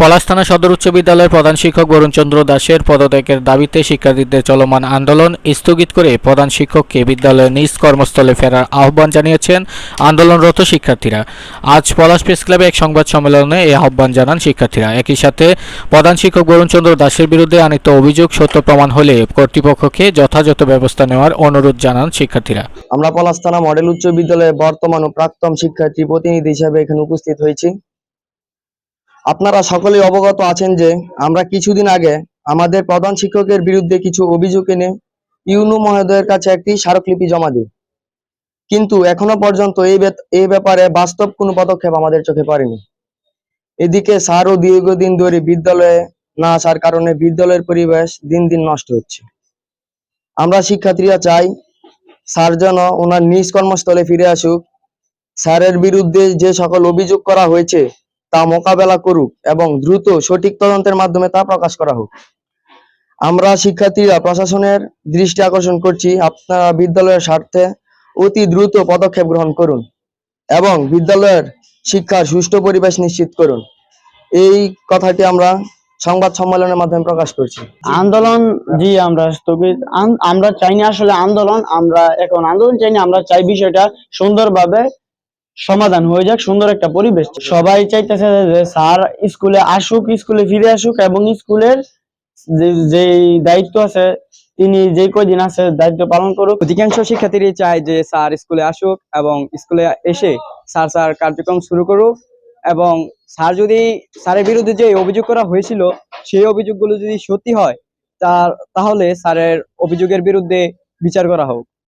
পলাশ থানা সদর উচ্চ বিদ্যালয়ের প্রধান শিক্ষক বরুণচন্দ্র দাসের পদত্যাগের দাবিতে শিক্ষার্থীদের চলমান আন্দোলন স্থগিত করে প্রধান শিক্ষককে বিদ্যালয়ের নিজ কর্মস্থলে ফেরার আহ্বান জানিয়েছেন আন্দোলনরত শিক্ষার্থীরা। আজ পলাশ প্রেস ক্লাবে এক সংবাদ সম্মেলনে এই আহ্বান জানান শিক্ষার্থীরা। একই সাথে প্রধান শিক্ষক বরুণচন্দ্র দাসের বিরুদ্ধে আনিত অভিযোগ সত্য প্রমাণ হলে কর্তৃপক্ষকে যথাযথ ব্যবস্থা নেওয়ার অনুরোধ জানান শিক্ষার্থীরা। আমরা পলাশ থানা মডেল উচ্চ বিদ্যালয়ে বর্তমান ও প্রাক্তন শিক্ষার্থী প্রতিনিধি হিসেবে এখানে উপস্থিত হয়েছি। আপনারা সকলেই অবগত আছেন যে আমরা কিছুদিন আগে আমাদের প্রধান শিক্ষকের বিরুদ্ধে কিছু অভিযোগ এনে ইউনু মহোদয়ের কাছে একটি স্মারকলিপি জমা দিই। কিন্তু এখনও পর্যন্ত এই এই ব্যাপারে বাস্তব কোনো পদক্ষেপ আমাদের চোখে পড়েনি। এদিকে স্যারও দীর্ঘদিন ধরে বিদ্যালয়ে না আসার কারণে বিদ্যালয়ের পরিবেশ দিন দিন নষ্ট হচ্ছে। আমরা শিক্ষার্থীরা চাই স্যার যেন ওনার নিজ কর্মস্থলে ফিরে আসুক। স্যারের বিরুদ্ধে যে সকল অভিযোগ করা হয়েছে তা মোকাবেলা করুক এবং দ্রুত সঠিক তদন্তের মাধ্যমে তা প্রকাশ করা হোক। আমরা শিক্ষার্থীরা প্রশাসনের দৃষ্টি আকর্ষণ করছি। আপনারা বিদ্যালয়ের স্বার্থে অতি দ্রুত পদক্ষেপ গ্রহণ করুন এবং বিদ্যালয়ের শিক্ষার সুষ্ঠু পরিবেশ নিশ্চিত করুন। এই কথাটি আমরা সংবাদ সম্মেলনের মাধ্যমে প্রকাশ করছি। আন্দোলন, জি, আমরা স্থগিত আমরা চাইনি আসলে আন্দোলন, আমরা এখন আন্দোলন চাইনি, আমরা চাই বিষয়টা সুন্দরভাবে সমাধান হয়ে যাক, সুন্দর একটা পরিবেশ। সবাই চাইতেছে যে স্যার স্কুলে আসুক, স্কুলে ফিরে আসুক এবং স্কুলের যে দায়িত্ব আছে, তিনি যে কয়দিন আছে দায়িত্ব পালন করুক। অধিকাংশ শিক্ষার্থীরাই চায় যে স্যার স্কুলে আসুক এবং স্কুলে এসে স্যার স্যার কার্যক্রম শুরু করুক এবং স্যার যদি স্যারের বিরুদ্ধে যে অভিযোগ করা হয়েছিল, সেই অভিযোগগুলো যদি সত্যি হয়, তার, তাহলে স্যারের অভিযোগের বিরুদ্ধে বিচার করা হোক।